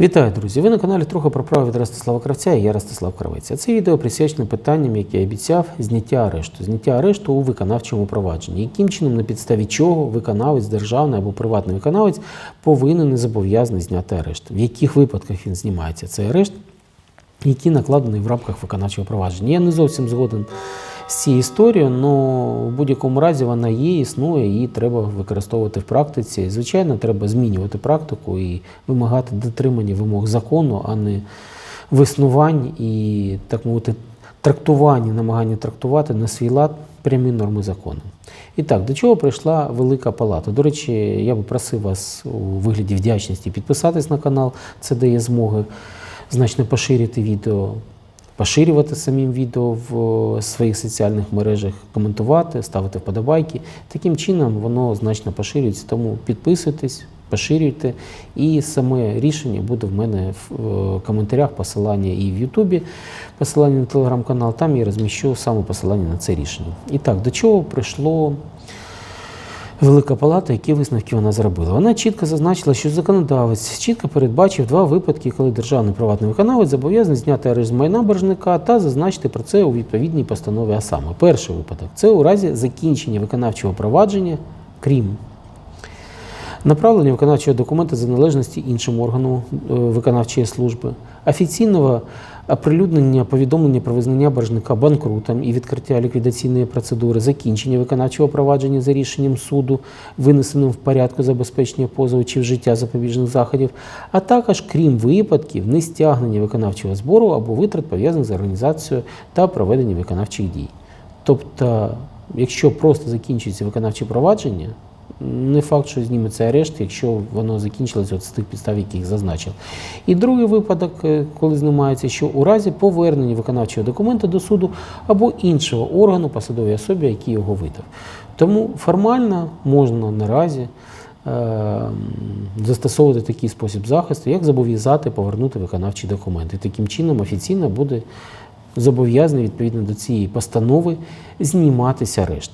Вітаю, друзі! Ви на каналі трохи про право від Ростислава Кравця і я Ростислав Кравець. Це відео присвячено питанням, яке обіцяв, зняття арешту. Зняття арешту у виконавчому провадженні. Яким чином, на підставі чого виконавець, державний або приватний виконавець повинен і зобов'язаний зняти арешт? В яких випадках він знімається цей арешт, який накладений в рамках виконавчого провадження? Я не зовсім згоден з цією історією, але в будь-якому разі вона є, існує, її треба використовувати в практиці. Звичайно, треба змінювати практику і вимагати дотримання вимог закону, а не виснувань і, так мовити, трактування, намагання трактувати на свій лад прямі норми закону. І так, до чого прийшла Велика Палата? До речі, я би просив вас у вигляді вдячності підписатись на канал, це дає змоги значно поширити відео поширювати самим відео в е, своїх соціальних мережах, коментувати, ставити вподобайки. Таким чином воно значно поширюється. Тому підписуйтесь, поширюйте. І саме рішення буде в мене в е, коментарях, посилання і в Ютубі, посилання на телеграм-канал. Там я розміщу саме посилання на це рішення. І так, до чого прийшло. Велика Палата, які висновки вона зробила. Вона чітко зазначила, що законодавець чітко передбачив два випадки, коли державний приватний виконавець зобов'язаний зняти арешт майна боржника та зазначити про це у відповідній постанові. А саме перший випадок це у разі закінчення виконавчого провадження, крім направлення виконавчого документа за належності іншому органу е, виконавчої служби, офіційного оприлюднення повідомлення про визнання боржника банкрутом і відкриття ліквідаційної процедури, закінчення виконавчого провадження за рішенням суду, винесеним в порядку забезпечення позову чи вжиття запобіжних заходів, а також крім випадків нестягнення виконавчого збору або витрат пов'язаних з організацією та проведенням виконавчих дій. Тобто, якщо просто закінчується виконавче провадження, не факт, що зніметься арешт, якщо воно закінчилось от з тих підстав, яких зазначив. І другий випадок, е, коли знімається, що у разі повернення виконавчого документа до суду або іншого органу посадовій особі, який його видав. Тому формально можна наразі е, застосовувати такий спосіб захисту, як зобов'язати повернути виконавчі документи. Таким чином офіційно буде зобов'язаний відповідно до цієї постанови зніматися арешт.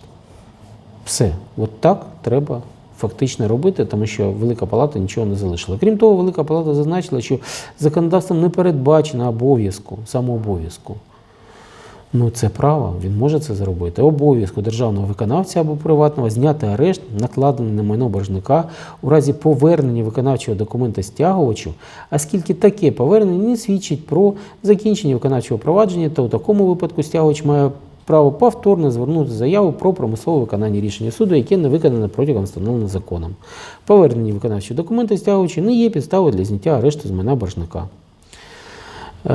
Все, от так треба фактично робити, тому що Велика Палата нічого не залишила. Крім того, Велика Палата зазначила, що законодавством не передбачено обов'язку, самообов'язку. Ну, це право, він може це зробити. Обов'язку державного виконавця або приватного зняти арешт, накладений на майно боржника у разі повернення виконавчого документа стягувачу, оскільки таке повернення не свідчить про закінчення виконавчого провадження, то у такому випадку стягувач має право повторно звернути заяву про промислове виконання рішення суду, яке не виконане протягом встановленого законом. Повернені виконавчі документи стягувачі не є підставою для зняття арешту з майна боржника. Е,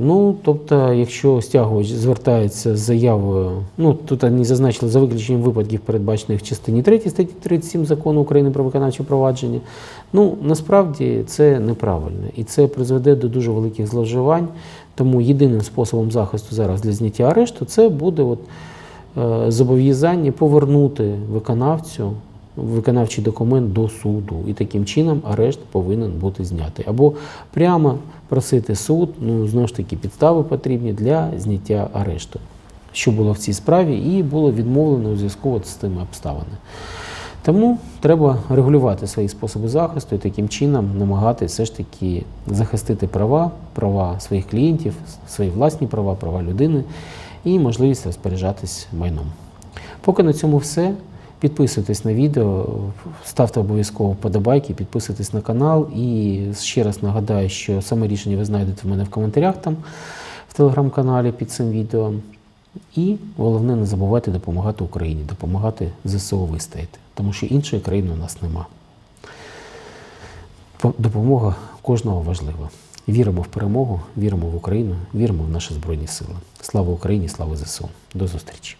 ну, тобто, якщо стягувач звертається з заявою, ну тут вони зазначили за виключенням випадків, передбачених в частині 3 статті 37 закону України про виконавче провадження, ну насправді це неправильно і це призведе до дуже великих зловживань. Тому єдиним способом захисту зараз для зняття арешту це буде от, е, зобов'язання повернути виконавцю виконавчий документ до суду, і таким чином арешт повинен бути знятий. Або прямо просити суд, ну знову ж таки, підстави потрібні для зняття арешту, що було в цій справі, і було відмовлено у зв'язку з тими обставинами. Тому треба регулювати свої способи захисту і таким чином намагатися все ж таки захистити права, права своїх клієнтів, свої власні права, права людини і можливість розпоряджатись майном. Поки на цьому все. Підписуйтесь на відео, ставте обов'язково вподобайки, підписуйтесь на канал. І ще раз нагадаю, що саме рішення ви знайдете в мене в коментарях там в телеграм-каналі під цим відео. І головне, не забувайте допомагати Україні, допомагати ЗСУ вистояти, тому що іншої країни у нас нема. Допомога кожного важлива. Віримо в перемогу, віримо в Україну, віримо в наші Збройні Сили. Слава Україні, слава ЗСУ. До зустрічі!